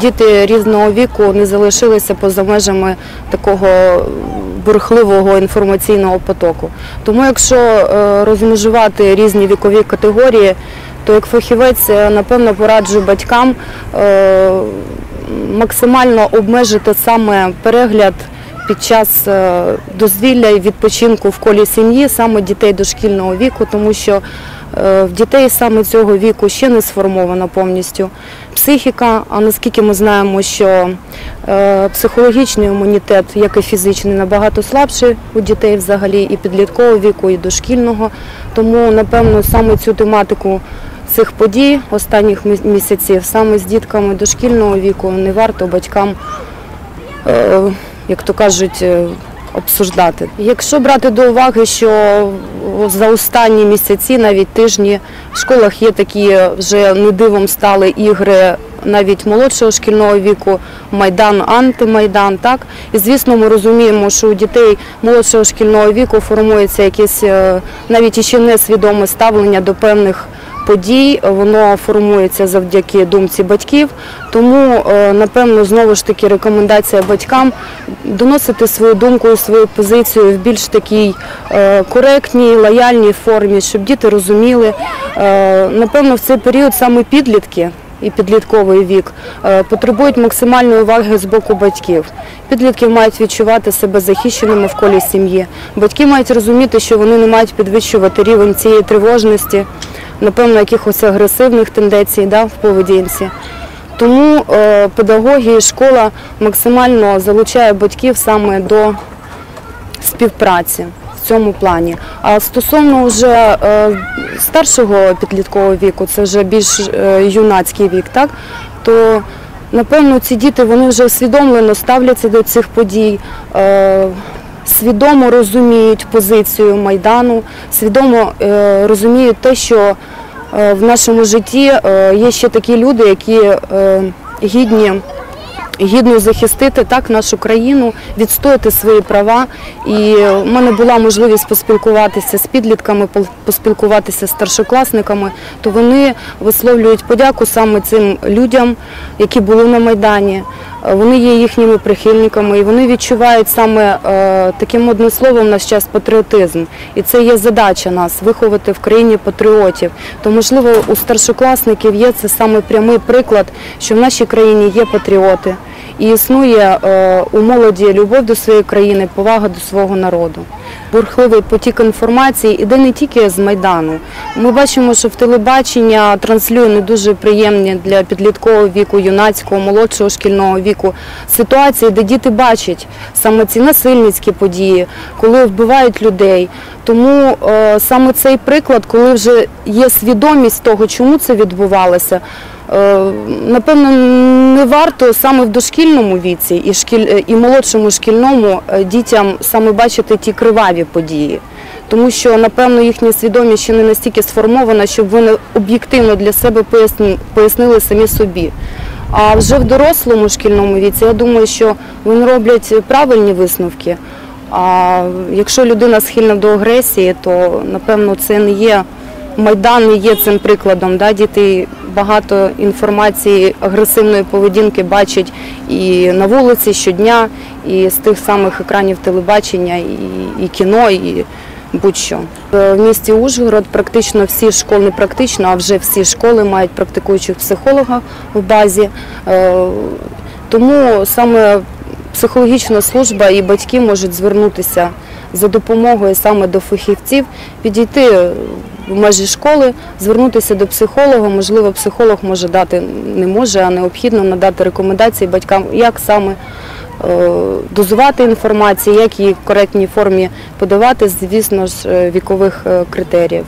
Діти різного віку не залишилися поза межами такого бурхливого інформаційного потоку. Тому якщо е, розмежувати різні вікові категорії, то як фахівець, е, напевно, пораджу батькам е, максимально обмежити саме перегляд під час дозвілля і відпочинку в колі сім'ї саме дітей дошкільного віку, тому що в дітей саме цього віку ще не сформована повністю психіка. А наскільки ми знаємо, що е, психологічний імунітет, як і фізичний, набагато слабший у дітей взагалі і підліткового віку, і дошкільного. Тому, напевно, саме цю тематику цих подій останніх місяців саме з дітками дошкільного віку не варто батькам е, як то кажуть, е, обсуждати. Якщо брати до уваги, що за останні місяці, навіть тижні, в школах є такі вже не дивом стали ігри навіть молодшого шкільного віку, майдан, антимайдан. Так і звісно, ми розуміємо, що у дітей молодшого шкільного віку формується якесь е, навіть іще несвідоме ставлення до певних подій, воно формується завдяки думці батьків. Тому, е, напевно, знову ж таки рекомендація батькам доносити свою думку і свою позицію в більш такій е, коректній, лояльній формі, щоб діти розуміли. Е, Напевно, в цей період саме підлітки. І підлітковий вік потребують максимальної уваги з боку батьків. Підлітки мають відчувати себе захищеними в колі сім'ї. Батьки мають розуміти, що вони не мають підвищувати рівень цієї тривожності, напевно, якихось агресивних тенденцій да, в поведінці. Тому е, педагоги і школа максимально залучає батьків саме до співпраці в цьому плані. А стосовно вже е, старшого підліткового віку, це вже більш е, юнацький вік, так то напевно ці діти вони вже усвідомлено ставляться до цих подій. Е, Свідомо розуміють позицію майдану, свідомо е, розуміють те, що е, в нашому житті е, є ще такі люди, які гідні гідно захистити так нашу країну, відстояти свої права. І в мене була можливість поспілкуватися з підлітками, поспілкуватися з старшокласниками. То вони висловлюють подяку саме цим людям, які були на майдані. Вони є їхніми прихильниками, і вони відчувають саме е, таким одним словом на час патріотизм. І це є задача нас виховати в країні патріотів. То можливо у старшокласників є це саме прямий приклад, що в нашій країні є патріоти. І існує е, у молоді любов до своєї країни, повага до свого народу. Бурхливий потік інформації іде не тільки з Майдану. Ми бачимо, що в телебачення транслює не дуже приємні для підліткового віку, юнацького, молодшого шкільного віку ситуації, де діти бачать саме ці насильницькі події, коли вбивають людей. Тому е, саме цей приклад, коли вже є свідомість того, чому це відбувалося, е, напевно, не варто саме в дошкільному віці і, шкіль, е, і молодшому шкільному е, дітям саме бачити ті криваві події. Тому що, напевно, їхня свідомість ще не настільки сформована, щоб вони об'єктивно для себе пояснили самі собі. А вже в дорослому шкільному віці, я думаю, що вони роблять правильні висновки. А якщо людина схильна до агресії, то напевно це не є майдан, не є цим прикладом. Да? Діти багато інформації агресивної поведінки бачать і на вулиці щодня, і з тих самих екранів телебачення, і, і кіно, і будь-що. Е, В місті Ужгород практично всі школи, практично, а вже всі школи мають практикуючих психолога в базі. Е, Тому саме психологічна служба і батьки можуть звернутися за допомогою саме до фахівців, підійти в межі школи, звернутися до психолога. Можливо, психолог може дати, не може, а необхідно надати рекомендації батькам, як саме е, дозувати інформацію, як її в коректній формі подавати, звісно ж, е, вікових е, критеріїв.